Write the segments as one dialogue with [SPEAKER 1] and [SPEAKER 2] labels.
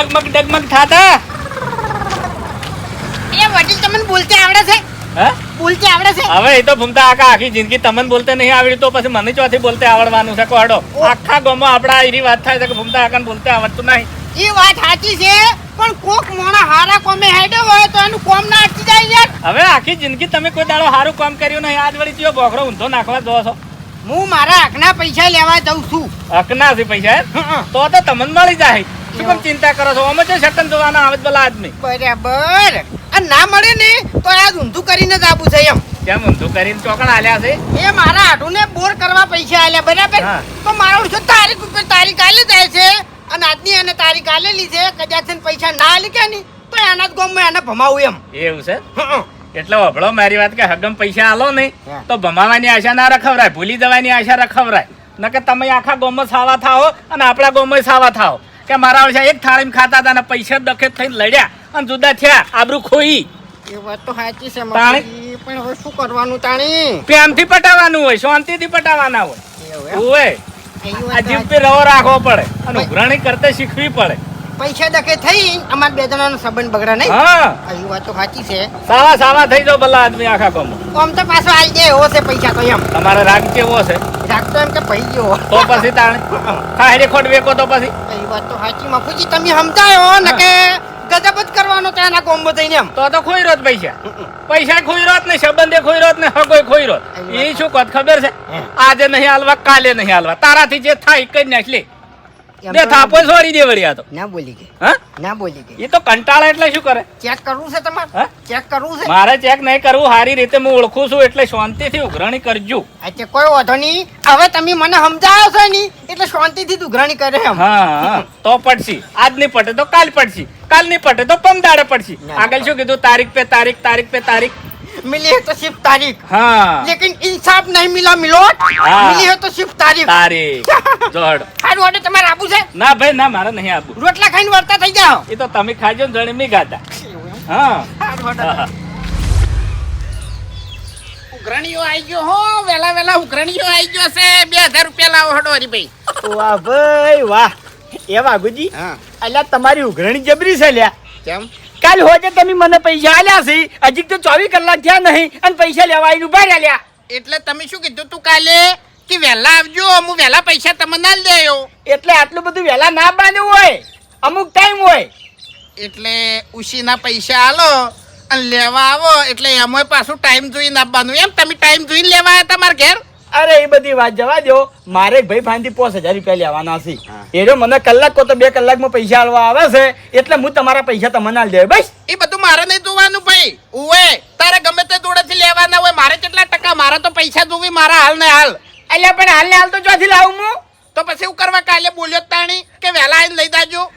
[SPEAKER 1] ડગમગ ડગમગ થાતા?
[SPEAKER 2] એ વડીલ તમને બોલતે આવડે છે?
[SPEAKER 1] હે?
[SPEAKER 2] બોલતે આવડે છે?
[SPEAKER 1] હવે એ તો ભૂમતા આખા આખી જિંદગી તમને બોલતે નહીં આવડી તો પછી મને ચોથી બોલતે આવડવાનું છે કોડો? આખા ગામમાં આપડા એવી વાત થાય છે કે ભૂમતા આકાને બોલતે આવડતું નહીં.
[SPEAKER 2] એ વાત સાચી છે પણ કોક મોણા હારા કોમે હેડ્યો હોય તો એનું કોમ ના અટકી જાય યાર.
[SPEAKER 1] હવે આખી જિંદગી તમે કોઈ દાડો સારું કામ કર્યું નહીં આજ વળી ચિયો બોખરો ઊંધો નાખવા દો છો?
[SPEAKER 2] હું મારા હકના પૈસા લેવા જઉં છું.
[SPEAKER 1] હકના છે પૈસા તો તો તમને મળી જાય. શું કેમ ચિંતા કરો છો? અમે છે શકન જોવાના આવે ભલા આદમી?
[SPEAKER 2] બરાબર. આ ના મળે ને તો આ ઊંધું કરીને જ આવું છે એમ.
[SPEAKER 1] કેમ ઊંધું કરીને ચોકણ આલ્યા છે?
[SPEAKER 2] એ મારા હાડુને બોર કરવા પૈસા આલ્યા બરાબર. તો મારો ઓછો તારીખ ઉપર તારીખ આલી જાય છે? અને આજની એને તારીખ આલેલી છે કદાચ પૈસા ના આલી કે નહીં તો એના જ ગોમ એને ભમાવું એમ.
[SPEAKER 1] એવું છે. એટલે વભળો મારી વાત કે હગમ પૈસા આલો નહીં તો ભમાવાની આશા ના રખવરાય ભૂલી જવાની આશા રખવરાય. નકર તમે આખા ગામમાં સાવા થાઓ અને આપણા ગામમાં સાવા થાઓ. કે મારા વર્ષે એક થાળીમાં ખાતા હતા અને પૈસા દખે થઈને લડ્યા અને જુદા થયા આબરૂ ખોઈ.
[SPEAKER 2] એ વાત તો સાચી છે
[SPEAKER 1] તાણી?
[SPEAKER 2] પણ હવે શું કરવાનું તાણી?
[SPEAKER 1] પ્રેમથી પટાવવાનું હોય શાંતિથી પટાવવાના હોય. હોય આ જીભ પે રવો રાખવો પડે અને ઉઘરાણી કરતા શીખવી પડે.
[SPEAKER 2] પૈસા દખે થઈ અમાર બે જણાનો સંબંધ બગડા નહીં.
[SPEAKER 1] હા.
[SPEAKER 2] આવી વાત તો સાચી છે.
[SPEAKER 1] સાવા સાવા થઈ જાઓ ભલા આદમી આખા કોમ
[SPEAKER 2] આમ તો પાછો આવી જાય એવો છે પૈસા તો એમ.
[SPEAKER 1] તમારે રાગ કેવો છે?
[SPEAKER 2] રાખતો એમ કે પઈ ગયો.
[SPEAKER 1] તો પછી તાણે ખાયરે ખોટ વેકો તો પછી.
[SPEAKER 2] એ વાત તો સાચી મફુજી તમે સમજાયો ને કે ગજબ જ કરવાનો ત્યાં ના કોમ્બો થઈને એમ.
[SPEAKER 1] તો તો ખોઈ રોત પૈસા. પૈસા ખોઈ રોત ને સંબંધે ખોઈ રોત ને હગોય ખોઈ રોત. એ શું કોત ખબર છે? આજે નહીં હાલવા કાલે નહીં હાલવા. તારાથી જે થાય કઈ નાખ લે. બે થાપો છોડી દે વળી આ તો.
[SPEAKER 2] ના બોલી ગઈ
[SPEAKER 1] હા?
[SPEAKER 2] ના બોલી ગઈ
[SPEAKER 1] એ તો કંટાળા એટલે શું કરે?
[SPEAKER 2] ચેક કરવું છે તમારે?
[SPEAKER 1] હા?
[SPEAKER 2] ચેક કરવું છે?
[SPEAKER 1] મારે ચેક નહીં કરવું સારી રીતે હું ઓળખું છું એટલે શાંતિથી ઉઘરાણી કરજો.
[SPEAKER 2] એટલે કોઈ વાંધો નહીં. હવે તમે મને સમજાયો છો ની એટલે શાંતિથી ઉઘરાણી કરે
[SPEAKER 1] હા તો પડશી. આજ નહીં પટે તો કાલ પડશી. કાલ નહીં પટે તો પમદાડે પડશી.
[SPEAKER 2] ના.
[SPEAKER 1] આગળ શું કીધું? તારીખ પે તારીખ તારીખ પે તારીખ.
[SPEAKER 2] मिली है तो सिर्फ तारीख
[SPEAKER 1] હા
[SPEAKER 2] लेकिन इंसाफ नहीं मिला मिलोट
[SPEAKER 1] हाँ।
[SPEAKER 2] मिली है तो सिर्फ तारीख
[SPEAKER 1] તારીખ જોડ
[SPEAKER 2] હારું વાટે તમારે આબુ છે
[SPEAKER 1] ના ભાઈ ના મારે નહીં આપવું
[SPEAKER 2] રોટલા ખાઈને વળતા થઈ જાઓ
[SPEAKER 1] એ તો તમે ખાજો ને જણે મી ગાતા હા
[SPEAKER 2] હારું વાટે.
[SPEAKER 1] હા, હા.
[SPEAKER 3] ઉઘરણીઓ આવી ગયો હો વેલા વેલા ઉઘરણીઓ આવી ગયો છે બે હજાર રૂપિયા લાવો હડો હરીભાઈ
[SPEAKER 4] વાહ ભાઈ વાહ એ વાઘુજી
[SPEAKER 3] હા
[SPEAKER 4] અલ્યા તમારી ઉઘરણી જબરી છે લ્યા
[SPEAKER 3] કેમ
[SPEAKER 4] કાલ હોજે તમે મને પૈસા આલ્યા છે. હજી તો ચોવીસ કલાક થયા નહીં અને પૈસા લેવા આવીને ઊભા રહ્યા.
[SPEAKER 3] એટલે તમે શું કીધું તું કાલે? કે વહેલા આવજો હું વહેલા પૈસા તમને ના દેયો
[SPEAKER 4] એટલે આટલું બધું વહેલા ના બાંધ્યું હોય. અમુક ટાઈમ હોય.
[SPEAKER 3] એટલે ઉશીના પૈસા આલો અને લેવા આવો. એટલે એમાં પાછું ટાઈમ જોઈને આપવાનું. એમ તમે ટાઈમ જોઈને લેવા આવ્યા તમારા ઘેર?
[SPEAKER 4] અરે એ બધી વાત જવા દો મારે ભાઈ ફાંથી પાંચ હજાર રૂપિયા લેવાના છે. એ રહ્યો મને કલાક કો તો બે કલાકમાં પૈસા આલવા આવે છે એટલે હું તમારા પૈસા તમને આલ દે બસ.
[SPEAKER 3] એ બધું મારે નહીં જોવાનું ભાઈ. ઉવે તારે ગમે તે જોડેથી લેવાના હોય મારે કેટલા ટકા? મારે તો પૈસા જોવી મારા હાલ ને હાલ.
[SPEAKER 4] એટલે પણ હાલ ને હાલ તો ચોથી લાવું હું?
[SPEAKER 3] તો પછી એવું કરવા કાલે બોલ્યો તાણી કે વહેલા આવીને લઈ જાજો?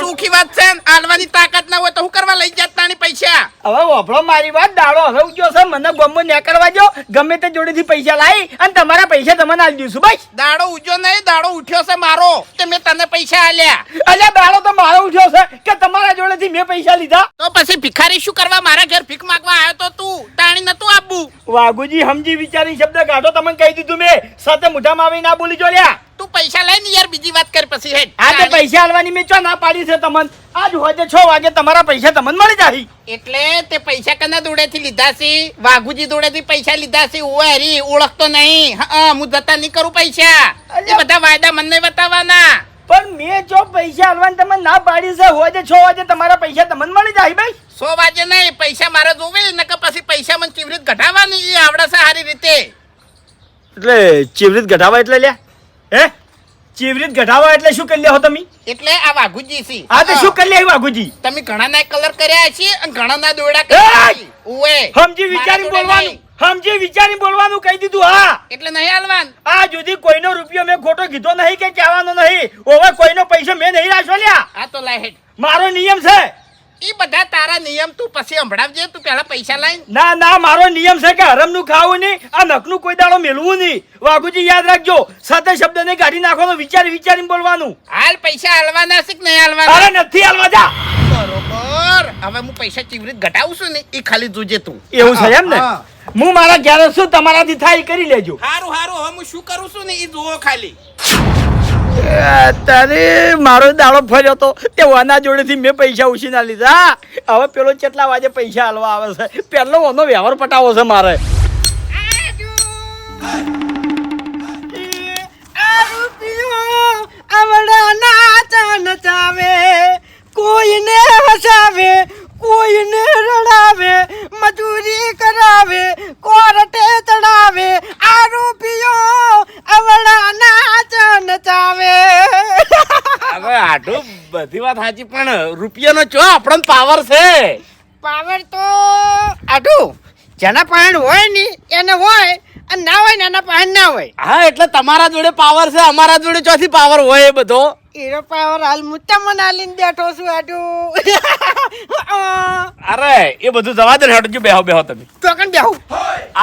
[SPEAKER 3] સુખી વાત છે આલવાની તાકાત ના હોય તો હું કરવા લઈ જાત તાણી પૈસા
[SPEAKER 4] હવે ઓભળો મારી વાત દાડો હવે ઉગ્યો છે મને ગમો ને કરવા જો ગમે તે જોડેથી પૈસા લાવી અને તમારા પૈસા તમને આલી દઈશું ભાઈ
[SPEAKER 3] દાડો ઉજ્યો નહીં દાડો ઉઠ્યો છે મારો. તે મેં તને પૈસા આલ્યા.
[SPEAKER 4] અલ્યા દાડો તો મારો ઉઠ્યો છે કે તમારા જોડેથી મેં પૈસા લીધા?
[SPEAKER 3] તો પછી ભિખારી શું કરવા મારા ઘર ભીખ માંગવા આવ્યો તો તું? તાણી નતું આપવું?
[SPEAKER 4] વાઘુજી સમજી વિચારી શબ્દ કાઢો તમને કહી દીધું મેં. સાથે મુઠામાં આવી ના બોલી જો લ્યા
[SPEAKER 3] તું પૈસા લઈને યાર બીજી વાત કર પછી હેડ.
[SPEAKER 4] આ તો પૈસા આલવાની મેં ચો ના પાડી છે તમને? આજ હોજે છ વાગે તમારા પૈસા તમને મળી જાય
[SPEAKER 3] એટલે તે પૈસા કના દોડેથી લીધા છે? વાઘુજી દોડેથી પૈસા લીધા છે? ઓ હરી ઓળખતો નહીં. હા હું જતા નહીં કરું પૈસા. એ બધા વાયદા મને બતાવવાના.
[SPEAKER 4] પણ મેં જો પૈસા આલવાની તમને ના પાડી છે હોજે છ વાગે તમારા પૈસા તમને મળી જાય ભાઈ.
[SPEAKER 3] સો વાગે નહીં પૈસા મારે જોવે નકર પછી પૈસા મને ચીવરી ઘટાડવાની એ આવડે છે સારી રીતે.
[SPEAKER 4] એટલે ચીવરીત ઘટાવા એટલે લ્યા. હે? ચીવરીત ગઢાવા એટલે શું કરી લે હો તમે?
[SPEAKER 3] એટલે આ વાઘુજી છે.
[SPEAKER 4] આ તો શું કરી લે વાઘુજી?
[SPEAKER 3] તમે ઘણા ના કલર કર્યા છે અને ઘણા ના
[SPEAKER 4] દોડા!
[SPEAKER 3] કર્યા છે ઓએ
[SPEAKER 4] સમજી વિચારી બોલવાનું. સમજી વિચારી બોલવાનું કહી દીધું હા.
[SPEAKER 3] એટલે નહીં હાલવાન.
[SPEAKER 4] આ જુદી કોઈનો રૂપિયો મેં ખોટો કીધો નહીં કે કહેવાનો નહીં. ઓવે કોઈનો પૈસો મેં નહીં રાખ્યો લ્યા.
[SPEAKER 3] આ તો લાય
[SPEAKER 4] મારો નિયમ છે
[SPEAKER 3] ઈ બધા તારા નિયમ તું પછી સંભળાવજે તું પેલા પૈસા લાઈન.
[SPEAKER 4] ના ના મારો નિયમ છે કે હરમનું ખાવું નહીં આ નખનું કોઈ દાડો મેળવું નહીં. વાઘુજી યાદ રાખજો સાથે શબ્દ નહીં કાઢી નાખવાનો વિચારી વિચારીને બોલવાનું.
[SPEAKER 3] હાલ પૈસા હાલવાના છે કે નહીં હાલવાના?
[SPEAKER 4] અરે નથી હાલવા જા.
[SPEAKER 3] બરોબર. હવે હું પૈસા ચીવરી ઘટાવું છું ને એ ખાલી જોજે તું.
[SPEAKER 4] એવું છે એમ ને?
[SPEAKER 3] હું.
[SPEAKER 4] મારા ઘેર શું તમારાથી થાય એ કરી લેજો.
[SPEAKER 3] હારું હારું હવે હું શું કરું છું ને એ જુઓ ખાલી.
[SPEAKER 4] તારે મારો દાડો ફર્યો તો તે વાના જોડેથી મેં પૈસા ઉછીના લીધા. હવે પેલો કેટલા વાગે પૈસા હાલવા આવે છે? પહેલો ઓનો વ્યવહાર પટાવો છે મારે.
[SPEAKER 2] આવડા ચાવે. નચાવે કોઈને હસાવે કોઈને રડાવે મજૂરી કરાવે કોર્ટે ચડાવે આરોપીઓ આવડા નાચ નચાવે
[SPEAKER 5] હવે આટલું બધી વાત સાચી પણ રૂપિયાનો ચો આપણો પાવર છે.
[SPEAKER 2] પાવર તો આટું જેના પણ હોય ને એને હોય ના હોય નાના પાન ના હોય.
[SPEAKER 5] હા એટલે તમારા જોડે પાવર છે અમારા જોડે ચોથી પાવર હોય એ બધો.
[SPEAKER 2] એનો પાવર હાલ મુત્તા મનાલીને બેઠો છું આટુ.
[SPEAKER 5] અરે એ બધું જવા દે ને હટજો બેહો બેહો તમે.
[SPEAKER 2] તો કણ બેહો.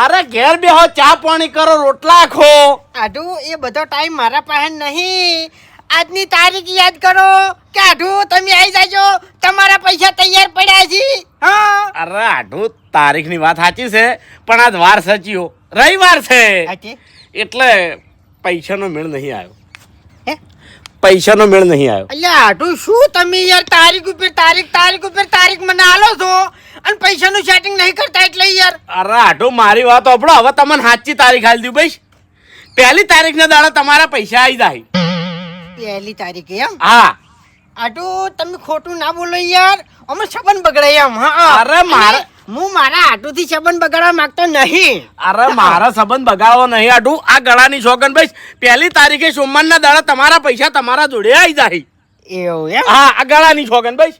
[SPEAKER 5] અરે ઘેર બેહો ચા પાણી કરો રોટલા ખો.
[SPEAKER 2] આટુ એ બધો ટાઈમ મારા પાસે નહીં. આજની તારીખ યાદ કરો કે આઢુ તમે આવી જાજો તમારા પૈસા તૈયાર પડ્યા છે. હા.
[SPEAKER 5] અરે આઢુ તારીખની વાત સાચી છે પણ આજ વાર સચ્યો રવિવાર છે. એટલે પૈસાનો મેળ નહીં આવ્યો.
[SPEAKER 2] હે?
[SPEAKER 5] પૈસાનો મેળ નહીં આવ્યો.
[SPEAKER 2] અલ્યા આટું શું તમે યાર તારીખ ઉપર તારીખ તારીખ ઉપર તારીખ મને આલો છો? અને પૈસાનું સેટિંગ નહીં કરતા એટલે યાર.
[SPEAKER 5] અરે આટું મારી વાત આપણો હવે તમને સાચી તારીખ હાલ દઉં ભાઈ પહેલી તારીખના દાડા તમારા પૈસા આવી જાય.
[SPEAKER 2] પહેલી તારીખે એમ?
[SPEAKER 5] હા.
[SPEAKER 2] આટું તમે ખોટું ના બોલો યાર. અમે સંબંધ બગડાય એમ હા.
[SPEAKER 5] અરે મારે-
[SPEAKER 2] હું મારા આટુથી સંબંધ બગાડવા માંગતો નહીં.
[SPEAKER 5] અરે મારા સંબંધ બગાડવો નહીં આટુ આ ગળાની શોગન ભાઈ પહેલી તારીખે સોમવારના દાડા તમારા પૈસા તમારા જોડે આવી જાય.
[SPEAKER 2] એવું એમ?
[SPEAKER 5] હા આ ગળાની શોગન ભાઈ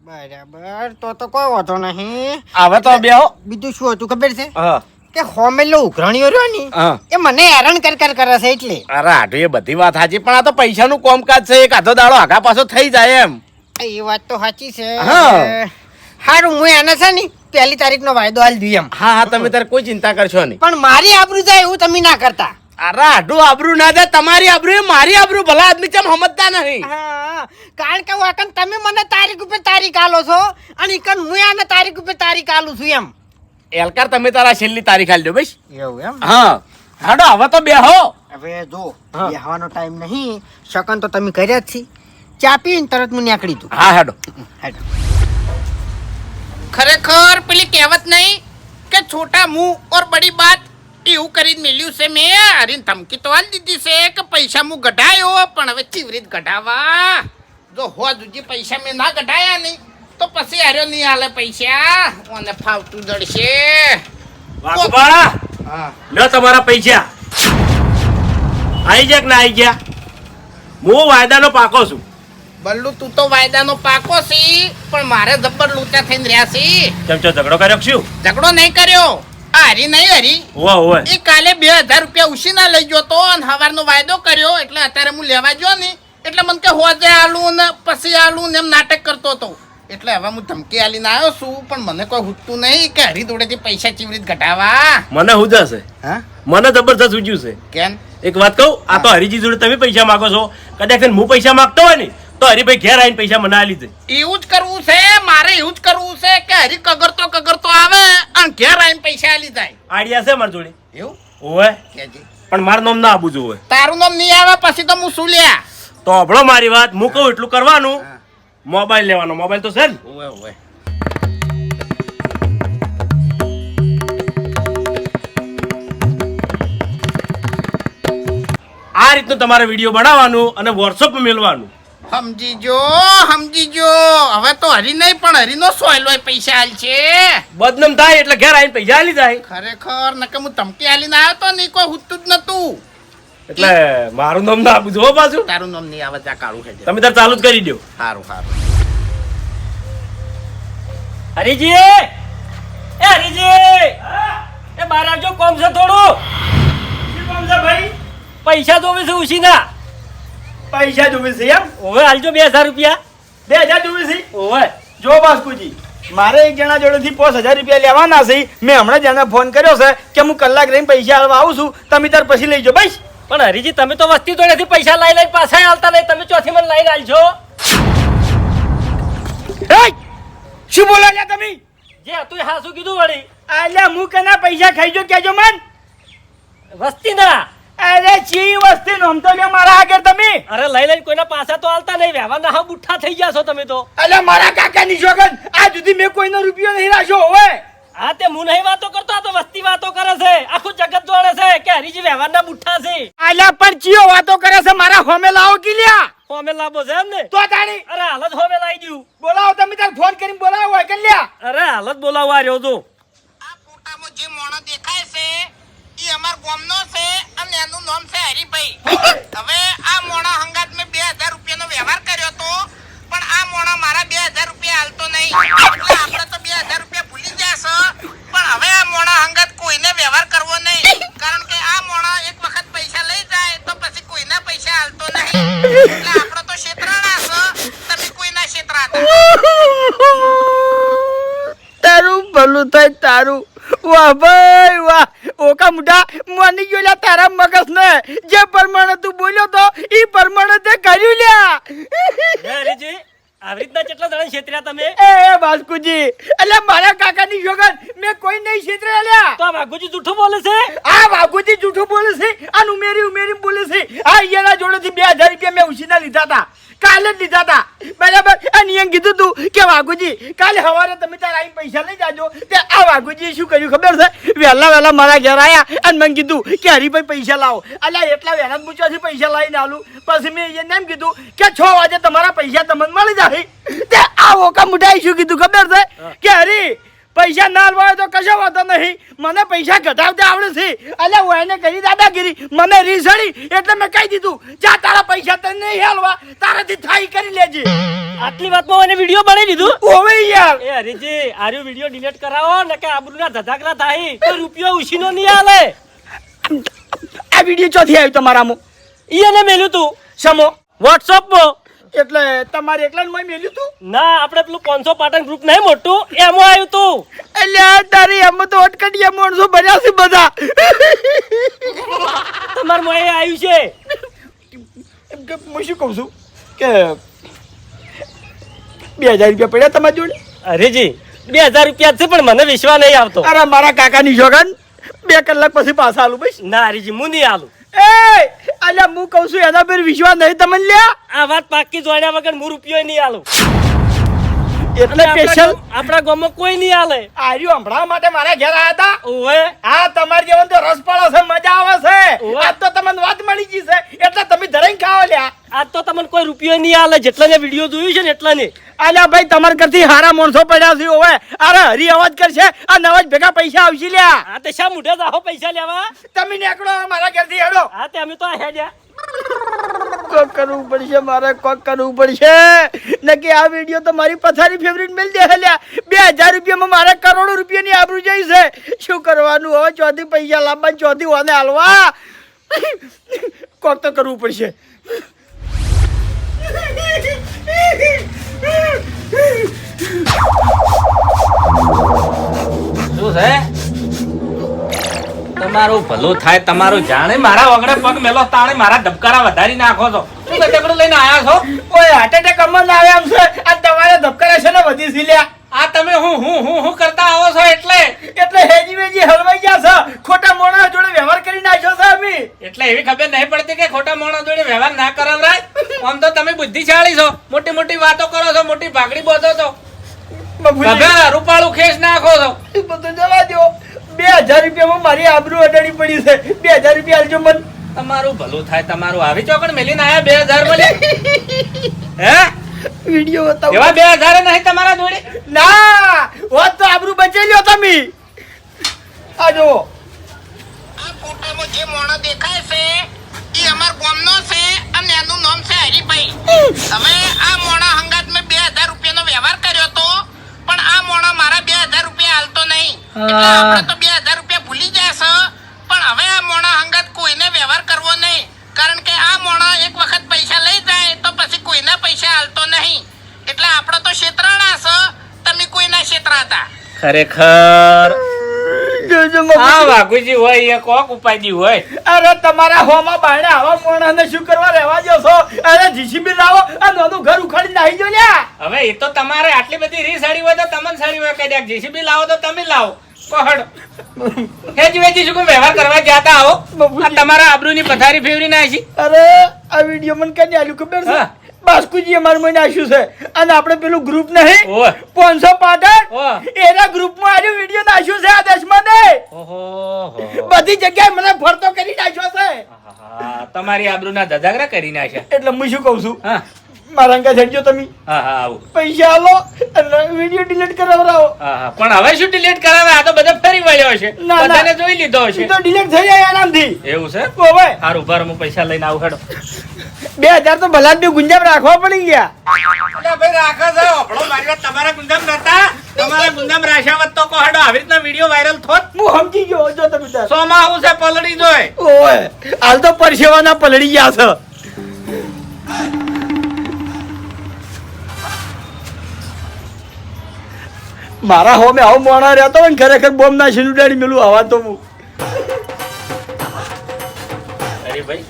[SPEAKER 2] બરાબર તો તો કોઈ વાંધો નહીં.
[SPEAKER 5] હવે તો બેહો
[SPEAKER 2] બીજું શું હતું ખબર છે?
[SPEAKER 5] હા.
[SPEAKER 2] કે હોમેલો ઉઘરાણીઓ રહ્યો ને એ મને હેરાન કર કર કરે છે એટલે.
[SPEAKER 5] અરે આટુ એ બધી વાત સાચી પણ આ તો પૈસાનું કોમકાજ છે એક આધો દાડો આગા પાછો થઈ જાય એમ.
[SPEAKER 2] એ વાત તો સાચી છે.
[SPEAKER 5] હા.
[SPEAKER 2] હારું હું એને છે ને પહેલી તારીખનો વાયદો હાલ દઈએ એમ.
[SPEAKER 5] હા હા તમે તારે કોઈ ચિંતા કરશો નહીં.
[SPEAKER 2] પણ મારી આબરૂ જાય એવું તમે ના કરતા.
[SPEAKER 5] અરે આટું આબરૂ ના જાય તમારી આબરૂ મારી આબરું ભલા આદમી ચમ સમજતા નહીં.
[SPEAKER 2] કારણ કે હું વાકન તમે મને તારીખ ઉપર તારીખ આલો છો અને ઇકન હું આને તારીખ ઉપર તારીખ આલું છું એમ.
[SPEAKER 5] એલકાર તમે તારા છેલ્લી તારીખ આલજો ભાઈ
[SPEAKER 2] એવું એમ?
[SPEAKER 5] હા. હાડો હવે તો બેહો.
[SPEAKER 2] હવે જો. બેહવાનો ટાઈમ નહીં શકન તો તમે કર્યા જ છી. ચા પીને તરત હું નીકળી તું
[SPEAKER 5] હા હાડો.
[SPEAKER 3] ખરેખર પેલી કહેવત નહીં કે છોટા મુંહ ઓર બડી બાત? એવું કરીને મેલ્યું છે મેં. હારીને ધમકી તો આલી દીધી છે કે પૈસા હું ગઢાયો પણ હવે ચીવરીત રીત ગઢાવા. જો હો દુજી પૈસા મેં ના ગઢાયા નહીં તો પછી હાર્યો નહીં હાલે પૈસા. મને ફાવતું જડશે.
[SPEAKER 6] વાઘુબાળા
[SPEAKER 3] હા.
[SPEAKER 6] લ્યો તમારા પૈસા. આઈ ગયા કે ના આઈ ગયા? હું વાયદાનો પાકો છું.
[SPEAKER 3] બલ્લુ તું તો વાયદાનો પાકો સી પણ મારે જબ્બર લૂંટા થઈને રહ્યા સી
[SPEAKER 6] કેમ છો ઝઘડો કર્યો શું?
[SPEAKER 3] ઝઘડો નહીં કર્યો. આ હરી નહીં હરી.
[SPEAKER 6] ઓવે ઓવે
[SPEAKER 3] એ કાલે બે હજાર રૂપિયા ઉશીના લઈ ગયો તો અને હવારનો વાયદો કર્યો એટલે અત્યારે હું લેવા ગયો ને એટલે મને કે હોજે આલું ને પછી આલું ને એમ નાટક કરતો હતો. એટલે હવે હું ધમકી આલીને આવ્યો છું પણ મને કોઈ હુજતું નહીં કે હરી જોડેથી પૈસા ચીવી રીત ઘટાવા
[SPEAKER 6] મને હુજશે
[SPEAKER 3] હા?
[SPEAKER 6] મને જબરજસ્ત ઉજ્યું છે.
[SPEAKER 3] કેમ?
[SPEAKER 6] એક વાત કહું આ તો હરીજી જોડે તમે પૈસા માંગો છો. કદાચ હું પૈસા માંગતો હોય ને તો હરીભાઈ ઘેર આવીને પૈસા મને આલી દે
[SPEAKER 3] એવું જ કરવું છે મારે એવું જ કરવું છે કે હરી કગરતો કગરતો આવે અને ઘેર આવીને પૈસા આલી જાય.
[SPEAKER 6] આઈડિયા છે મારી જોડે.
[SPEAKER 3] એવું?
[SPEAKER 6] ઓવે
[SPEAKER 3] કેજી.
[SPEAKER 6] પણ મારું નામ ના આપવું જોવે.
[SPEAKER 3] તારું નામ નહીં આવે પછી તો હું શું લ્યા
[SPEAKER 6] તો હભળો મારી વાત હું કહું એટલું કરવાનું. મોબાઈલ લેવાનો મોબાઈલ તો છે ને.
[SPEAKER 3] ઓવે ઓવે
[SPEAKER 6] આ રીતનું તમારે વીડિયો બનાવવાનું અને વોટ્સઅપ મેળવાનું
[SPEAKER 3] સમજી જો સમજી જો હવે તો હરી નહીં પણ હરીનો સોયલો પૈસા હાલ છે
[SPEAKER 6] બદનામ થાય એટલે ઘેર આવીને પૈસા હાલી જાય.
[SPEAKER 3] ખરેખર નકે હું ધમકી આલીને આવ્યો તો નહીં કોઈ હુતું જ નતું.
[SPEAKER 6] એટલે મારું નામ ના બુજો જો પાછું.
[SPEAKER 3] તારું નામ નહીં આવે ત્યાં કાળું છે.
[SPEAKER 6] તમે તાર ચાલુ જ કરી દો
[SPEAKER 3] સારું સારું
[SPEAKER 6] હરીજી! એ હરીજી! એ બહાર આવજો કોમ છે થોડું.
[SPEAKER 4] કોમ છે ભાઈ?
[SPEAKER 6] પૈસા જોવે છે ઉછીના?
[SPEAKER 4] પૈસા જોવે છે એમ?
[SPEAKER 6] ઓવે હાલજો બે હજાર રૂપિયા.
[SPEAKER 4] બે હજાર જોવે છે?
[SPEAKER 6] ઓવે.
[SPEAKER 4] જો બાસ્કુજી મારે એક જણા જોડેથી પાંચ હજાર રૂપિયા લેવાના છે. મેં હમણાં જ ફોન કર્યો છે કે હું કલાક રહીને પૈસા આલવા આવું છું. તમે તાર પછી લઈ જાઓ બસ.
[SPEAKER 6] પણ હરીજી તમે તો વસ્તી જોડેથી પૈસા લઈ લઈ પાછા હાલતા નહીં. તમે ચોથી મને લઈને
[SPEAKER 4] એય! શું બોલો લ્યા તમે?
[SPEAKER 6] જે હતું હા હાસું કીધું વળી.
[SPEAKER 4] આલ્યા હું કના પૈસા ખાઈ જો કેજો મન.
[SPEAKER 6] વસ્તીના.
[SPEAKER 4] અરે ચી વસ્તી નોમતો લ્યો મારા આગળ તમે.
[SPEAKER 6] અરે લઈ લઈને કોઈના પાછા તો હાલતા નહીં. વ્યવહાર ના બુઠ્ઠા થઈ ગયા છો તમે તો.
[SPEAKER 4] અલ્યા મારા કાકાની જોગન આ સુધી મેં કોઈનો રૂપિયો નહીં રાખ્યો હોય
[SPEAKER 6] હા તે હું નહીં વાતો કરતો આ તો વસ્તી વાતો કરે છે. આખું જગત જોડે છે કે હરીજી વ્યવહાર ના બુઠ્ઠા છે.
[SPEAKER 4] આલા પણ ચિયો વાતો કરે છે મારા હોમે લાવો કે લ્યા?
[SPEAKER 6] હોમે લાવો છે એમ ને?
[SPEAKER 4] તો તાણી.
[SPEAKER 6] અરે હાલ જ હોમે લાવી દઉં
[SPEAKER 4] બોલાવો તમે તાર ફોન કરીને બોલાવો હોય કે લ્યા?
[SPEAKER 6] અરે હાલ જ બોલાવવા રહ્યો તો
[SPEAKER 3] આ ફોટામાં જે મોણો દેખાય છે ઈ અમાર ગામનો છે અને એનું નામ છે હરીભાઈ. હવે આ મોણા હંગાત મેં બે હજાર રૂપિયાનો વ્યવહાર કર્યો હતો પણ આ મોણા મારા બે હજાર રૂપિયા હાલતો નહીં. એટલે આપણે તો બે હજાર રૂપિયા ભૂલી ગયા છે. પણ હવે આ મોણા હંગાત કોઈને વ્યવહાર કરવો નહીં. કારણ કે આ મોણા એક વખત પૈસા લઈ જાય તો પછી કોઈના પૈસા હાલતો નહીં. એટલે આપણે તો ક્ષેત્રાના છે. તમે કોઈના ક્ષેત્રા
[SPEAKER 4] તારું ભલું થાય તારું. વાહ ભાઈ વાહ. ઓકા મુઢા માની ગયો લ્યા તારા મગજ ને જે પ્રમાણે તું બોલ્યો તો ઈ પ્રમાણે તે કર્યું લ્યા.
[SPEAKER 6] આવી રીતના કેટલા જણા છેતર્યા તમે?
[SPEAKER 4] એ એ બાસ્કુજી એટલે મારા કાકાની જોગન મેં કોઈ નહીં છેતરે લ્યા.
[SPEAKER 6] તો આ વાઘુજી જૂઠું બોલે છે?
[SPEAKER 4] આ વાઘુજી જૂઠું બોલે છે? અને ઉમેરી ઉમેરી બોલે છે? આ એના જોડેથી બે રૂપિયા મેં ઉછીના લીધા હતા. કાલે જ લીધા હતા. બરાબર? અને એમ કીધું તું કે વાઘુજી કાલે સવારે તમે તારા આઈ પૈસા લઈ જાજો. તે આ વાઘુજીએ શું કર્યું ખબર છે? વહેલા વહેલા મારા ઘેર આયા અને મને કીધું કે હરીભાઈ પૈસા લાવો. અલ્યા એટલા વહેલા પૂછવાથી પૈસા લાવીને આલું. પછી મેં એને એમ કીધું કે છ વાગે તમારા પૈસા તમને મળી જાય. તે આ ઓકા મુઠાઈ શું કીધું ખબર છે? કે હરી પૈસા ના આલવા હોય તો કશો વાંધો નહીં. મને પૈસા ઘટાડતા આવડે છે. એટલે હું એને કરી દાદાગીરી. મને રીસડી એટલે મેં કહી દીધું જા તારા પૈસા તને નહીં હાલવા. તારાથી થાઈ કરી લેજે.
[SPEAKER 6] આટલી વાતમાં એને વીડિયો બનાવી દીધું?
[SPEAKER 4] ઓવે યાર.
[SPEAKER 6] એ હરીજી આર્યો વીડિયો ડિલીટ કરાવો ને કે આબરૂના ધધાકરા થાય તો રૂપિયો ઉછીનો નહીં આલે
[SPEAKER 4] આ વીડિયો ચોથી આવ્યો તમારામાં.
[SPEAKER 6] એને મેલ્યું તું.
[SPEAKER 4] સમો
[SPEAKER 6] વોટ્સઅપમાં
[SPEAKER 4] એટલે તમારે એકલા મય મેલ્યું તું?
[SPEAKER 6] ના આપણે પેલું પાંચસો પાટણ ગ્રુપ નહીં મોટું. એમાં આવ્યું તું.
[SPEAKER 4] એટલે તારી એમ તો અટકટીયા માણસો ભર્યા છે બધા.
[SPEAKER 6] તમાર મોએ આવ્યું છે.
[SPEAKER 4] એમ કે હું શું કહું છું? કે બે હજાર રૂપિયા પડ્યા તમારી જોડે?
[SPEAKER 6] અરેજી બે હજાર રૂપિયા છે પણ મને વિશ્વાસ નહીં આવતો.
[SPEAKER 4] અરે મારા કાકાની જોગન બે કલાક પછી પાછા આલું ભાઈ
[SPEAKER 6] ના હરીજી હું નહીં આલું.
[SPEAKER 4] એ અલ્યા હું કહું છું એના પર વિશ્વાસ નહીં તમને લ્યા.
[SPEAKER 6] આ વાત પાકી જોડ્યા વગર હું રૂપિયો નહીં આલું.
[SPEAKER 4] એટલે સ્પેશિયલ
[SPEAKER 6] આપણા ગામમાં કોઈ નહીં આલે.
[SPEAKER 4] આર્યું હમણાં માટે મારા ઘેર આયા હતા?
[SPEAKER 6] ઓએ
[SPEAKER 4] હા તમાર જેવન તો રસ પડો છે મજા આવે છે. આજ તો તમને વાત મળી ગઈ છે. એટલે તમે ધરાઈ ખાવા લ્યા.
[SPEAKER 6] આજ તો તમને કોઈ રૂપિયો નહીં આલે જેટલા ને વીડિયો જોયું છે ને એટલા ને
[SPEAKER 4] અલ્યા ભાઈ તમારા કરતી હારા માણસો પડ્યા છે હવે અરે હરી અવાજ કરશે. આ નવાજ ભેગા પૈસા આવશે લ્યા.
[SPEAKER 6] હા તે શા મુઢે જાહો પૈસા લેવા?
[SPEAKER 4] તમે નીકળો મારા ઘરથી હેડો.
[SPEAKER 6] હા તે અમે તો હેડ્યા
[SPEAKER 4] કોક કરવું પડશે મારે કોક કરવું પડશે. નકી આ વીડિયો તો મારી પથારી ફેવરિટ મેલ દે હલ્યા બે હજાર રૂપિયામાં મારે કરોડો રૂપિયાની આબરૂ જાય છે. શું કરવાનું હવે? ચોથી પૈસા લાંબા ચોથી વાને હાલવા. કોક તો કરવું પડશે.
[SPEAKER 1] શું છે? તમારું ભલું થાય તમારું જાણે મારા વગડે પગ મેલો તાણે મારા ધબકારા વધારી નાખો છો. શું ધબકડું લઈને આવ્યા છો?
[SPEAKER 4] ઓય હાર્ટ એટેક અમન આવે આમ છે. આ તમારે ધબકારા છે ને વધી સી લ્યા.
[SPEAKER 1] આ તમે હું હું હું હું કરતા આવો છો એટલે?
[SPEAKER 4] એટલે હેજી વેજી હલવાઈ ગયા છો. ખોટા મોણા જોડે વ્યવહાર કરી નાખ્યો છે અમે.
[SPEAKER 1] એટલે એવી ખબર નહીં પડતી કે ખોટા મોણા જોડે વ્યવહાર ના કરાવરાય. આમ તો તમે બુદ્ધિશાળી છો. મોટી વાતો કરો છો મોટી ભાગડી બોધો છો. રૂપાળું ખેસ નાખો છો.
[SPEAKER 4] બધું જવા દો. બે હજાર રૂપિયામાં મારી આબરૂ અડાડી પડી છે. બે હજાર રૂપિયા આલજો મન.
[SPEAKER 1] તમારું ભલું થાય તમારું આવી ચોકડ મેલીને આયા બે હજાર મળે. હે?
[SPEAKER 4] વીડિયો બતાવો.
[SPEAKER 1] એવા બે હજાર નહીં તમારા જોડે?
[SPEAKER 4] ના હોત તો આબરૂ બચેલ્યો તમે. આ જુઓ
[SPEAKER 3] આ ફોટામાં જે મોણો દેખાય છે એ અમાર ગામનો છે અને એનું નામ છે હરીભાઈ હવે આ મોણા હંગાત મેં બે હજાર રૂપિયાનો વ્યવહાર કર્યો તો પણ આ મોણો મારા બે હજાર રૂપિયા હાલતો નહીં એટલે આપણે તો બે હજાર રૂપિયા ભૂલી ગયા છે. પણ હવે આ મોણા હંગત કોઈને વ્યવહાર કરવો નહીં. કારણ કે આ મોણા એક વખત પૈસા લઈ જાય તો પછી કોઈના પૈસા હાલતો નહીં. એટલે આપણો તો ક્ષેત્રાણા છે. તમે કોઈના ક્ષેત્રાતા
[SPEAKER 1] ખરેખર.
[SPEAKER 4] જોજો
[SPEAKER 1] વાઘુજી હોય એ કોક ઉપાયજી હોય.
[SPEAKER 4] અરે તમારા હોમાં બાયણે આવા મોણાને શું કરવા રહેવા દો છો? અરે જીસીબી લાવો આ નાનું ઘર ઉખાડી નાહી જો લ્યા.
[SPEAKER 1] હવે એ તો તમારે આટલી બધી રીસ અડી હોય તો તમને સાડી હોય કઈ જેસીબી લાવો તો તમે લાવો. કોહડ હેજ વેજી શું કોઈ વ્યવહાર કરવા જાતા આવો. આ તમારા આબરૂની પથારી ફેવરી ના છે?
[SPEAKER 4] અરે આ વિડિયો મને કઈ આલ્યું ખબર છે? બાસ્કુજી અમારું મને આશ્યું છે. અને આપણે પેલું ગ્રુપ નહીં. પાંચસો પાટણ એના ગ્રુપમાં આજે વીડિયો નાખ્યું છે આ દસમાં ને બધી જગ્યાએ મને ફરતો કરી નાખ્યો છે.
[SPEAKER 1] તમારી આબરૂના ધજાગરા કરી નાખ્યા.
[SPEAKER 4] એટલે હું શું કહું છું?
[SPEAKER 1] હા.
[SPEAKER 4] મારા અંગા તમે.
[SPEAKER 1] હા હા આવું.
[SPEAKER 4] પૈસા આલો અને વીડિયો ડિલીટ કરાવરાવો.
[SPEAKER 1] હા હા. પણ હવે શું ડિલીટ કરાવે? આ તો બધા ફરી વળ્યો છે. બધાને જોઈ લીધો છે.
[SPEAKER 4] તો ડિલીટ થઈ જાય આનામથી
[SPEAKER 1] એવું છે?
[SPEAKER 4] ઓવે
[SPEAKER 1] હારું ઊભા હું પૈસા લઈને આવું હેડો.
[SPEAKER 4] બે હજાર તો ભલા જ ગુંજામ રાખવા પડી ગયા.
[SPEAKER 1] ભાઈ રાખો છો. આપણો મારી વાત તમારા ગુંજામ નતા. તમારા ગુંદામ રાશાવત તો કો હેડો. આવી રીતના વીડિયો વાયરલ થોત.
[SPEAKER 4] હું સમજી ગયો જો તમે તાર.
[SPEAKER 1] સોમાં આવું છે પલળી જોય.
[SPEAKER 4] ઓય હાલ તો પરસેવાના પલળી ગયા છે. મારા હોમે આવું મોણા રહેતો હોય ને ખરેખર બોમ્બ ના છીન ઉડાડી મેલું હવા તો હું.
[SPEAKER 1] અરે ભાઈ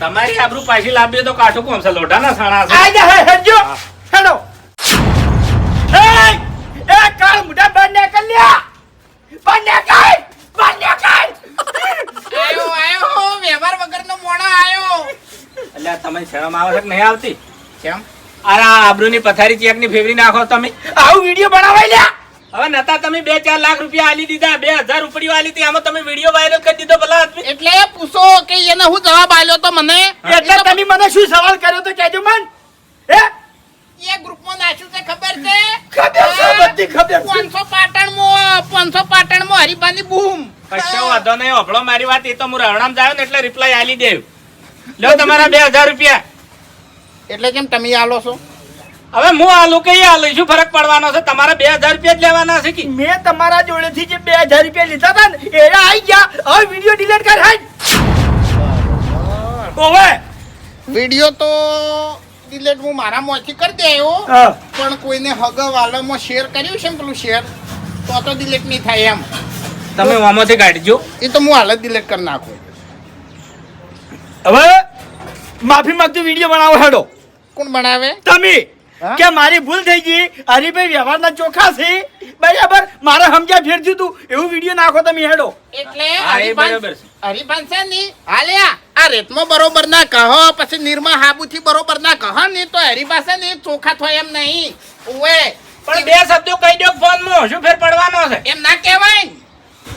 [SPEAKER 1] તમારી આબરૂ પાછી લાવીએ તો કાઠું કોમ છે? લોઢાના સાણા છે.
[SPEAKER 4] આઈ જા હજો હેડો. એ એ કાળ મુડા બંને કલ્યા બંને કાઈ બંને કાઈ
[SPEAKER 3] આયો આયો વ્યવહાર વગરનો મોણો આયો.
[SPEAKER 1] એટલે તમને શરમ આવે છે કે નહીં આવતી?
[SPEAKER 3] કેમ?
[SPEAKER 1] અરે આ આબરૂની પથારી ચેકની ફેવરી નાખો તમે.
[SPEAKER 4] આવું વીડિયો બનાવાય લ્યા.
[SPEAKER 1] હવે નતા તમે બે ચાર લાખ રૂપિયા આલી દીધા બે હજાર રૂપિયા આલી હતી આમાં તમે વીડિયો વાયરલ કરી દીધો ભલા
[SPEAKER 3] એટલે પૂછો કે એને હું જવાબ આલ્યો તો મને?
[SPEAKER 4] એટલે તમે મને શું સવાલ કર્યો તો કેજો મન. હે?
[SPEAKER 3] એ ગ્રુપમાં નાખ્યું છે ખબર છે?
[SPEAKER 4] ખબર છે બધી ખબર છે.
[SPEAKER 3] પાંચસો પાટણમાં પાંચસો પાટણમાં હરિબાની બૂમ.
[SPEAKER 1] કશો વાંધો નહીં હોભળો મારી વાત એ તો હું રવણામ જાવ ને એટલે રિપ્લાય આલી દેવ. લો તમારા બે હજાર રૂપિયા.
[SPEAKER 3] એટલે કેમ તમે આલો છો?
[SPEAKER 1] હવે હું આ લોકો આલું શું ફરક પડવાનો છે. તમારા બે હજાર રૂપિયા જ લેવાના છે કે?
[SPEAKER 4] મેં તમારા જોડેથી જે બે હજાર રૂપિયા લીધા હતા ને એ આવી ગયા. હવે વીડિયો ડિલીટ કર હાલ ઓવે
[SPEAKER 3] વીડિયો તો ડિલીટ હું મારા મોથી કરી દેયો પણ કોઈને હગ વાલામાં શેર કર્યું છે ને પેલું શેર? તો તો ડિલીટ નહીં થાય એમ.
[SPEAKER 1] તમે વામાંથી કાઢજો.
[SPEAKER 3] એ તો હું હાલ જ ડિલેટ કરી નાખું.
[SPEAKER 4] હવે માફી માંગતો વીડિયો બનાવો હેડો.
[SPEAKER 3] કોણ બનાવે?
[SPEAKER 4] તમે? કે મારી ભૂલ થઈ ગઈ. હરીભાઈ વ્યવહારના ચોખા છે. બરાબર. મારે સમજ્યા ફેરજ્યું તું. એવું વીડિયો નાખો તમે હેડો.
[SPEAKER 3] એટલે. હરિભાન છે. ની હાલ્યા આ. રેતમો બરોબર ના કહો પછી નિર્મા હાબુથી બરોબર ના કહો ને તો હરી પાસે ને ચોખા થાય એમ નહીં. ઉવે.
[SPEAKER 1] પણ બે શબ્દો કહી દો ફોનમાં શું ફેર પડવાનો છે?
[SPEAKER 3] એમ ના કહેવાય ને.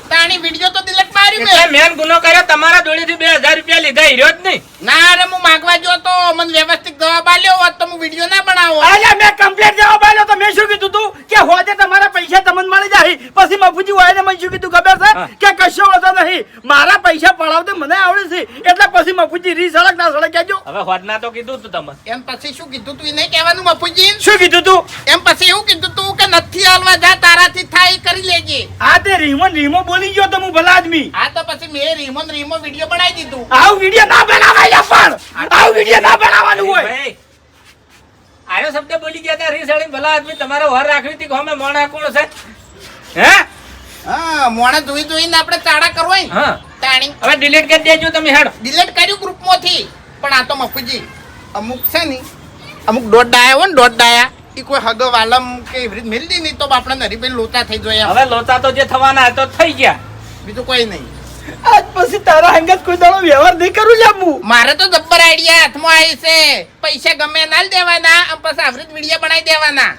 [SPEAKER 3] તાણી વીડિયો તો ડિલેટ માર્યું
[SPEAKER 1] એટલે મેન ગુનો કર્યો તમારા જોડેથી બે રૂપિયા લીધા હીરો જ નહીં.
[SPEAKER 3] ના રે હું માગવા જો તો. મને વ્યવસ્થિત જવાબ આલ્યો હોત તો હું વીડિયો ના બનાવો.
[SPEAKER 4] અલ્યા મેં કમ્પ્લેટ જવાબ આલ્યો તો મેં શું કીધું તું? કે હોજે તમારા પૈસા તમને મળી જાય. પછી મફુજી વાયને મને શું કીધું ખબર છે? કે કશો વાંધો નહીં. મારા પૈસા પડાવતે મને આવડે છે. એટલે પછી મફુજી રી સડક ના સડક કહેજો.
[SPEAKER 1] હવે હોદના તો કીધું તું તમે
[SPEAKER 3] એમ પછી શું કીધું તું? એ નહીં કહેવાનું મફુજી.
[SPEAKER 4] શું કીધું તું?
[SPEAKER 3] એમ પછી એવું કીધું તું કે નથી હાલવા જા તારાથી થાય એ કરી લેજે.
[SPEAKER 4] આ તે રીમો રીમો બોલી ગયો તો હું ભલા આદમી.
[SPEAKER 3] આ તો પછી મેં રીમો ને રીમો વીડિયો બનાવી દીધું.
[SPEAKER 4] આવું વીડિયો ના બનાવાય પણ. આવું વીડિયો ના બનાવવાનું હોય.
[SPEAKER 1] આયો શબ્દ બોલી ગયા તા રીસાળી ભલા આદમી તમારો વર રાખવી હતી કોમે મોણા કોણ છે? હે?
[SPEAKER 3] હા મોણા ધોઈ ધોઈને આપણે તાડા કરવાય.
[SPEAKER 1] હા.
[SPEAKER 3] તાણી.
[SPEAKER 1] હવે ડિલીટ કરી દેજો તમે હેડ.
[SPEAKER 3] ડિલીટ કર્યું ગ્રુપમાંથી પણ આ તો મફુજી અમુક છે ને અમુક દોઢ ડાયા હોય ને દોઢ ડાયા એ કોઈ હગ વાલમ કે એવી રીતે નહીં તો આપણે નરીબેન લોચા થઈ જોઈએ
[SPEAKER 1] હવે લોચા તો જે થવાના હતા તો થઈ ગયા.
[SPEAKER 3] બીજું કોઈ નહીં.
[SPEAKER 4] આજ પછી તારા હંગત કોઈ દાડો વ્યવહાર નહીં કરું લાંબુ
[SPEAKER 3] મારે તો જબ્બર આઈડિયા હાથમાં આવી છે. પૈસા ગમે ના દેવાના અને પછી આવૃત મીડિયા બનાવી દેવાના.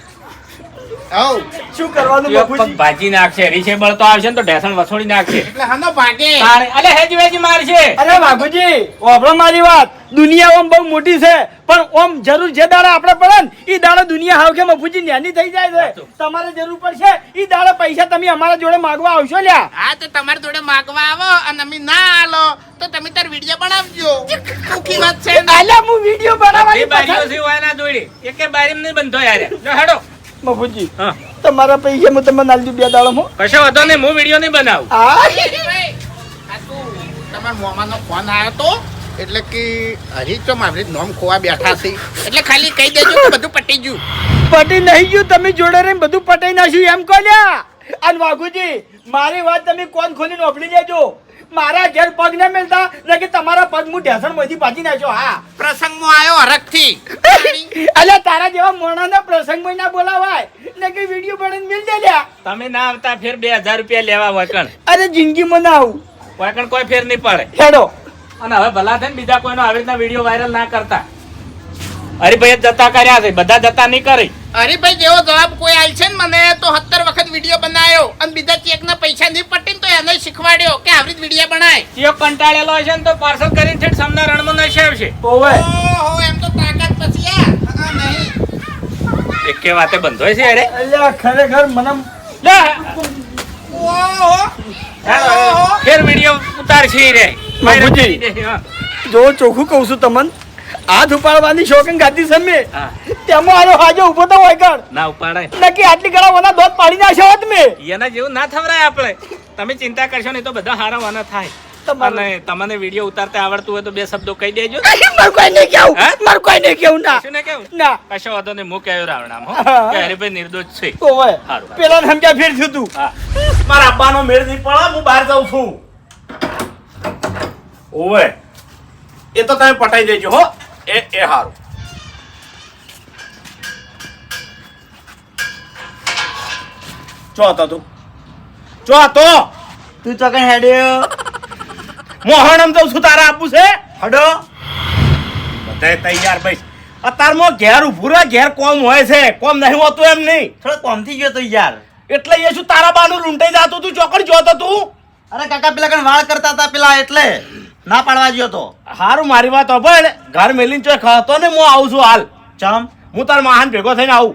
[SPEAKER 3] હવ
[SPEAKER 4] શું કરવાનું બાપુજી?
[SPEAKER 1] ભાજી નાખશે રીસેબલ તો આવશે ને તો ઢેસણ વસોડી નાખશે.
[SPEAKER 3] એટલે હનો ભાગે.
[SPEAKER 1] અરે અલે હેજી વેજી મારશે.
[SPEAKER 4] અરે બાપુજી ઓબળો મારી વાત. દુનિયા ઓમ બહુ મોટી છે પણ ઓમ જરૂર જે દાડા આપણે પડે ને એ દાડા દુનિયા હાવ કે મફુજી નાની થઈ જાય છે. તમારે જરૂર પડશે એ દાડા પૈસા તમે અમારા જોડે માગવા આવશો લ્યા.
[SPEAKER 3] હા તો તમારે જોડે માગવા આવો અને અમે ના આલો તો તમે તાર વીડિયો બનાવજો. સુખી વાત છે. ને?
[SPEAKER 4] હું વીડિયો બનાવવાની
[SPEAKER 1] બારીઓ છે વાયના જોડી. એકે બારી નહીં બંધો યાર. હાડો હેડો.
[SPEAKER 4] મફુજી
[SPEAKER 1] હા.
[SPEAKER 4] તમારા પૈસા હું તમને નાલજી બે દાડો હું.
[SPEAKER 1] કશો હતો નહીં હું વીડિયો નહીં બનાવું.
[SPEAKER 3] તું તમારા મોમાનો ફોન આવ્યો તો? એટલે કે હરી તો મારી નોમ ખોવા બેઠા છે. એટલે ખાલી કહી દેજો કે બધું પટી ગયું.
[SPEAKER 4] પટી નહીં ગયું તમે જોડે રહીને બધું પટાઈ નાખ્યું એમ કહો લ્યા. અને વાઘુજી મારી વાત તમે કોણ ખોલી ઓપડી લેજો? મારા ઘેર પગ ના મેલતા એટલે કે તમારા પગ હું ઢેસણમાંથી ભાજી નાખ્યો હા.
[SPEAKER 3] પ્રસંગમાં આવ્યો હરખથી.
[SPEAKER 4] અલ્યા તારા જેવા મોણાના પ્રસંગમાં ના બોલાવાય. એટલે કે વીડિયો બનાવીને મેલ દે લ્યા.
[SPEAKER 1] તમે ના આવતા ફેર બે હજાર રૂપિયા લેવા વકણ
[SPEAKER 4] અરે જિંદગીમાં ના આવું.
[SPEAKER 1] વકણ કોઈ ફેર નહીં પડે.
[SPEAKER 4] હેડો.
[SPEAKER 1] અને હવે ભલા થઈને બીજા કોઈનો આવી રીતના વીડિયો વાયરલ ના કરતા. હરિભાઈ જતા કર્યા છે બધા જતા નહીં કરી.
[SPEAKER 3] હરિભાઈ જેવો જવાબ કોઈ આલ છે ને મને તો સત્તર વખત વીડિયો બનાવ્યો અને બીજા ચેક ના પૈસા નહીં પટી ને તો એને શીખવાડ્યો કે આવી વીડિયો બનાય.
[SPEAKER 1] ચેક કંટાળેલો હશે ને તો પાર્સલ કરીને છે સામના રણમાં નશાવશે.
[SPEAKER 4] ઓવે.
[SPEAKER 3] ઓહો એમ તો તાકાત પછી આ. નહીં.
[SPEAKER 1] એક કે વાતે બંધો છે અરે.
[SPEAKER 4] અલ્યા ખરેખર મને
[SPEAKER 3] ઓહો.
[SPEAKER 1] ફેર વીડિયો ઉતારશે રે.
[SPEAKER 4] જો ચોખ્ખું કહું છું તમને હાથ ઉપાડવાની શોખીન ગાતી છે મેં.
[SPEAKER 1] હા.
[SPEAKER 4] તેમાં આનો હાજો ઊભો તો હોય કણ
[SPEAKER 1] ના ઉપાડાય.
[SPEAKER 4] નક્કી આટલી ગળા વના દોત પાડી નાખ્યો હોત મેં.
[SPEAKER 1] એના જેવું ના થવરાય આપણે. તમે ચિંતા કરશો નહીં તો બધા હારા વાના થાય. તમને તમને વિડિયો ઉતારતા આવડતું હોય તો બે શબ્દો કહી દેજો.
[SPEAKER 4] મારું કોઈ નહીં કેવું? મારું કોઈ નહીં કેવું ના.
[SPEAKER 1] શું ને કેવું?
[SPEAKER 4] ના.
[SPEAKER 1] કશો વાંધો નહીં હું આવ્યો રાવણામ હો. કે હરિભાઈ નિર્દોષ છે.
[SPEAKER 4] ઓય
[SPEAKER 1] હારું.
[SPEAKER 4] પેલા સમજ્યા ફેર થયું તું.
[SPEAKER 5] મારા અબ્બાનો મેળ નહીં પડા હું બહાર જાઉં છું. ઓવે. એ તો તમે પટાઈ દેજો હો. એ એ સારું ચો હતો તું ચો હતો
[SPEAKER 4] તું. તો કઈ હેડ્યો?
[SPEAKER 5] મોહણમ જાઉં છું તારા આપું છે? હડો. બધાય તૈયાર ભાઈ અત્યારમાં ઘેર ઉભું રહે ઘેર કોમ હોય છે. કોમ નહીં હોતું એમ નહીં.
[SPEAKER 4] થોડો કોમથી ગયો તો યાર.
[SPEAKER 5] એટલે એ શું તારા બાનું લૂંટાઈ જતું તું? ચોકડ જોતો તું.
[SPEAKER 4] અરે કાકા પેલા કણ વાળ કરતા હતા પેલા એટલે. ના પાડવા ગયો તો.
[SPEAKER 5] હારું મારી વાત હોભળ ઘર મેલીને ચોય ખાતો ને હું આવું છું હાલ.
[SPEAKER 4] ચમ.
[SPEAKER 5] હું તાર મહાન ભેગો થઈને આવું.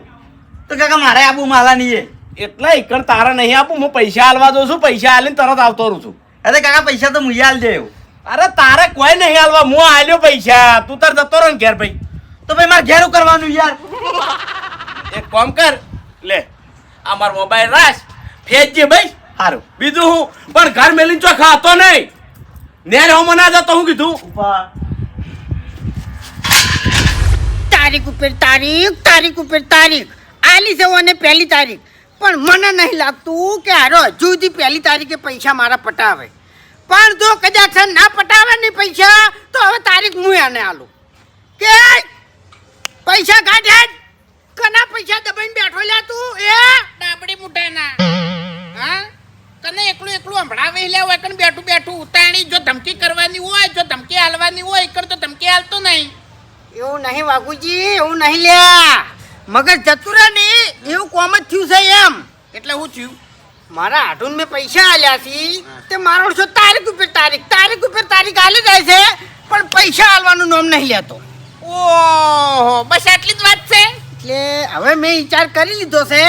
[SPEAKER 4] તો કાકા મારે આબુ માલા નહીં
[SPEAKER 5] એટલે ઈકણ તારા નહીં આપું હું પૈસા હાલવા દઉં છું પૈસા હાલીને તરત આવતો રહું છું.
[SPEAKER 4] અરે કાકા પૈસા તો મુઈ હાલ દેવ
[SPEAKER 5] અરે તારે કોઈ નહીં હાલવા હું હાલ્યો પૈસા. તું તાર જતો રહો ને ઘેર ભાઈ.
[SPEAKER 4] તો ભાઈ મારે ઘેરું કરવાનું યાર?
[SPEAKER 5] એક કામ કર લે આ મારો મોબાઈલ રાખ ફેંચજે ભાઈ.
[SPEAKER 4] સારું
[SPEAKER 5] બીજું હું પણ ઘર મેલીને ચોખા ખાતો નહીં. નેર હો ના જતો હું કીધું?
[SPEAKER 4] ઉપર
[SPEAKER 2] તારીખ ઉપર તારીખ તારીખ ઉપર તારીખ. આલી છે અને પહેલી તારીખ. પણ મને નહીં લાગતું કે હારો હજુ સુધી પહેલી તારીખે પૈસા મારા પટાવે. પણ જો કદાચ ના પટાવે ને પૈસા તો હવે તારીખ હું એને આલું. કે પૈસા કાઢ્યા. કના પૈસા દબાઈને બેઠો લ્યા તું? એ
[SPEAKER 3] ડાબડી મુઠાના હા? તને એકલું એકલું સંભળાવી લે હોય કણ બેઠું બેઠું ઉતાણી જો ધમકી કરવાની હોય જો ધમકી હાલવાની હોય એકર તો ધમકી હાલતો નહીં.
[SPEAKER 2] એવું નહીં વાઘુજી એવું નહીં લ્યા મગજ જતું રહે ને એવું કોમ જ થયું છે એમ.
[SPEAKER 3] એટલે હું થયું?
[SPEAKER 2] મારા હાડુન મેં પૈસા આલ્યા છે તે મારો છો તારીખ ઉપર તારીખ? તારીખ ઉપર તારીખ આલી જાય છે પણ પૈસા આલવાનું નામ નહીં લેતો.
[SPEAKER 3] ઓહો બસ આટલી જ વાત છે?
[SPEAKER 2] એટલે હવે મેં વિચાર કરી લીધો છે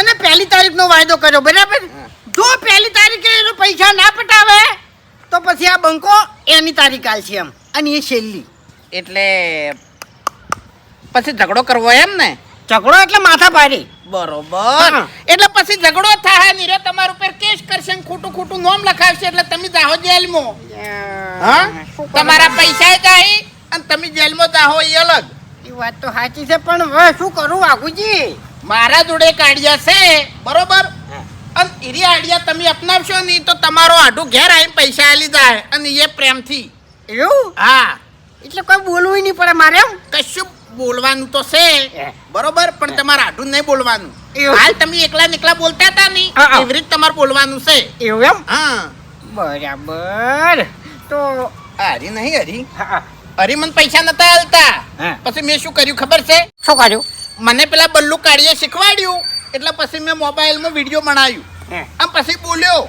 [SPEAKER 2] એને પહેલી તારીખનો વાયદો કર્યો બરાબર? જો પહેલી તારીખે એનો પૈસા ના પટાવે તો પછી આ બંકો એની તારીખ આલશે એમ. અને એ છેલ્લી.
[SPEAKER 3] એટલે પછી ઝઘડો કરવો એમ ને?
[SPEAKER 2] ઝઘડો એટલે માથા પાડી
[SPEAKER 3] બરોબર. એટલે પછી ઝઘડો થાય નીરે તમારા ઉપર કેસ કરશે ને ખોટું ખોટું નોમ લખાવશે એટલે તમે જાહો જેલમાં. હા? તમારા પૈસા જાય અને તમે જેલમાં જાહો એ અલગ.
[SPEAKER 2] એ વાત તો સાચી છે પણ હવે શું કરું વાઘુજી?
[SPEAKER 3] મારા જોડે કાઢ્યા છે બરોબર? અને એરી આઈડિયા તમે અપનાવશો નહીં તો તમારો આઢું ઘેર આવીને પૈસા આલી જાય અને એ પ્રેમથી.
[SPEAKER 2] એવું?
[SPEAKER 3] હા.
[SPEAKER 2] એટલે કોઈ બોલવું નહીં પડે મારે એમ?
[SPEAKER 3] કશું બોલવાનું તો છે. બરોબર પણ તમારે આઢું નહીં બોલવાનું. હાલ તમે એકલા એકલા બોલતા હતા નહીં. એવી રીતે તમારે બોલવાનું છે.
[SPEAKER 2] એવું એમ?
[SPEAKER 3] હા.
[SPEAKER 2] બરાબર. તો
[SPEAKER 3] હરી નહીં હરી. હરી મને પૈસા નતા આલતા. પછી મેં શું કર્યું ખબર છે?
[SPEAKER 2] શું કર્યું?
[SPEAKER 3] મને પેલા બલ્લુ કાઢીએ શીખવાડ્યું. એટલે પછી મેં મોબાઈલમાં વીડિયો બનાવ્યું. આમ પછી બોલ્યો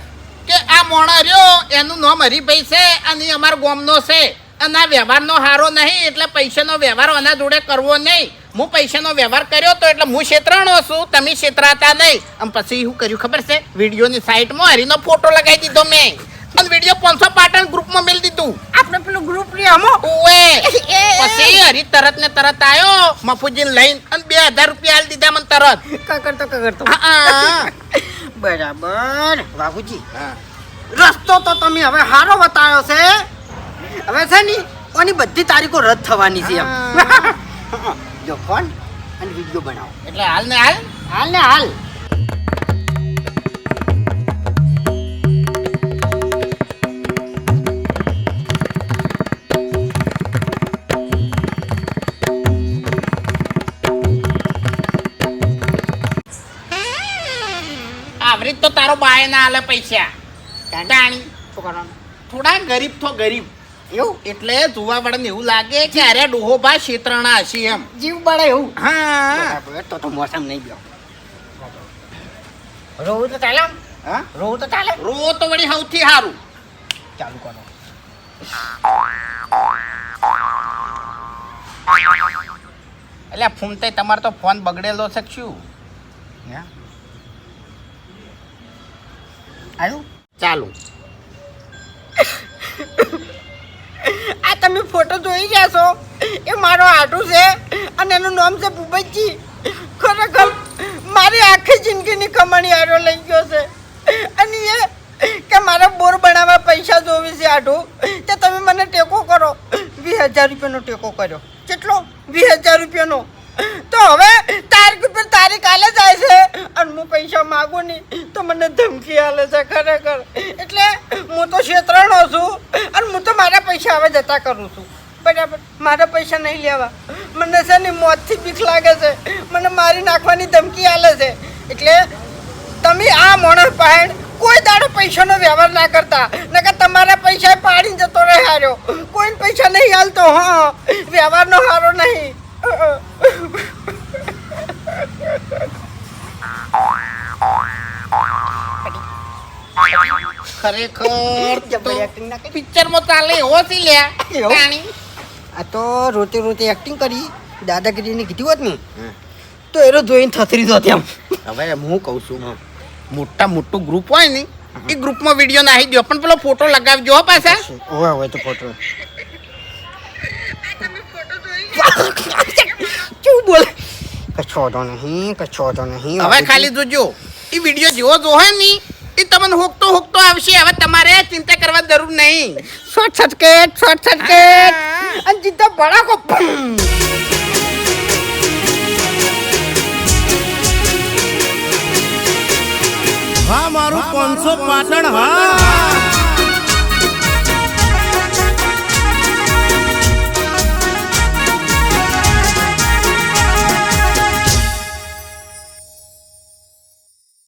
[SPEAKER 3] કે આ મોણા રહ્યો એનું નામ હરિભાઈ છે અને અમારા ગોમનો છે. અને આ વ્યવહારનો હારો નહીં એટલે પૈસાનો વ્યવહાર આના જોડે કરવો નહીં. હું પૈસાનો વ્યવહાર કર્યો તો એટલે હું છેતરાણો છું તમે છેતરાતા નહીં. અને પછી શું કર્યું ખબર છે? વિડીયોની સાઈડમાં હરીનો ફોટો લગાવી દીધો મેં. અને વીડિયો પાંચસો પાટણ ગ્રુપમાં મેલ દીધું.
[SPEAKER 2] આપણે પેલું ગ્રુપ લે અમો
[SPEAKER 3] ઓએ પછી હરી તરત ને તરત આયો. મફુજીને લઈને અને બે હજાર રૂપિયા આલ દીધા મને તરત.
[SPEAKER 2] કકડતો કકડતો
[SPEAKER 3] હા, હા.
[SPEAKER 2] બરાબર. બાબુજી
[SPEAKER 3] હા.
[SPEAKER 2] રસ્તો તો તમે હવે હારો બતાવ્યો છે. હવે છે ની ઓની બધી તારીખો રદ થવાની છે એમ. જો ફોન અને વિડિયો બનાવો.
[SPEAKER 3] એટલે હાલ ને હાલ.
[SPEAKER 2] હાલ ને હાલ.
[SPEAKER 3] પાય ના આલે પૈસા. તાણી.
[SPEAKER 2] શું કરવાનું?
[SPEAKER 3] થોડા ગરીબ તો ગરીબ.
[SPEAKER 2] એવું?
[SPEAKER 3] એટલે જોવા વાળાને એવું લાગે કે અરે ડોહોબા ક્ષેત્રના હશે એમ.
[SPEAKER 2] જીવ બળે એવું?
[SPEAKER 3] હા.
[SPEAKER 2] તો તો મોસમ નહીં ગયો. રોવું તો ચાલે
[SPEAKER 3] હા?
[SPEAKER 2] રોવું તો ચાલે
[SPEAKER 3] રોવો તો વળી સૌથી સારું.
[SPEAKER 2] ચાલુ કરો.
[SPEAKER 3] એટલે ફૂમતે તમારો તો ફોન બગડેલો છે શું? હે?
[SPEAKER 2] આવ્યું
[SPEAKER 3] ચાલુ.
[SPEAKER 2] આ તમે ફોટો જોઈ છો? એ મારો આટુ છે અને એનું નામ છે ભૂપતજી. ખરેખર મારી આખી જિંદગીની કમાણી આરો લઈ ગયો છે. અને એ કે મારા બોર બનાવવા પૈસા જોવી છે આટુ તે તમે મને ટેકો કરો. વીસ હજાર રૂપિયાનો ટેકો કર્યો. કેટલો? વીસ હજાર રૂપિયાનો. તો હવે તારીખ ઉપર તારીખ આલે જાય છે અને હું પૈસા માગું નહીં. તો મને ધમકી આલે છે ખરેખર. એટલે હું તો ક્ષેત્રનો છું અને હું તો મારા પૈસા હવે જતા કરું છું. બરાબર? મારા પૈસા નહીં લેવા. મને છે ને મોતથી બીક લાગે છે. મને મારી નાખવાની ધમકી આલે છે. એટલે તમે આ માણસ પહેણ કોઈ દાડો પૈસાનો વ્યવહાર ના કરતા. નકર તમારા પૈસા પાડી જતો રહે હાર્યો. કોઈ પૈસા નહીં હાલતો હા. વ્યવહારનો હારો નહીં.
[SPEAKER 3] ખરેખર
[SPEAKER 2] જબરી acting ના કરી.
[SPEAKER 3] પિક્ચરમાં ચાલે એવો થી લ્યા
[SPEAKER 2] આ તો રોતે રોતે એક્ટિંગ કરી દાદાગીરીની કીધી હોત ને તો એરો જોઈને થતરી દો તેમ
[SPEAKER 3] હવે હું કહું છું મોટા મોટું ગ્રુપ હોય ને એ ગ્રુપમાં વીડિયો નાખી દો પણ પેલો ફોટો લગાવજો હો પાછા.
[SPEAKER 2] ઓવે હોય તો ફોટો શું બોલે. કશો તો નહીં કશો તો નહીં
[SPEAKER 3] હવે ખાલી જોજો એ વીડિયો જેવો જોહે ને એ તમને હોકતો હોકતો આવશે. હવે તમારે ચિંતા કરવા જરૂર નહીં.
[SPEAKER 2] Short circuit short circuit. અને જીતો ભડાકો.
[SPEAKER 5] હા મારું પાંચસો પાટણ હા.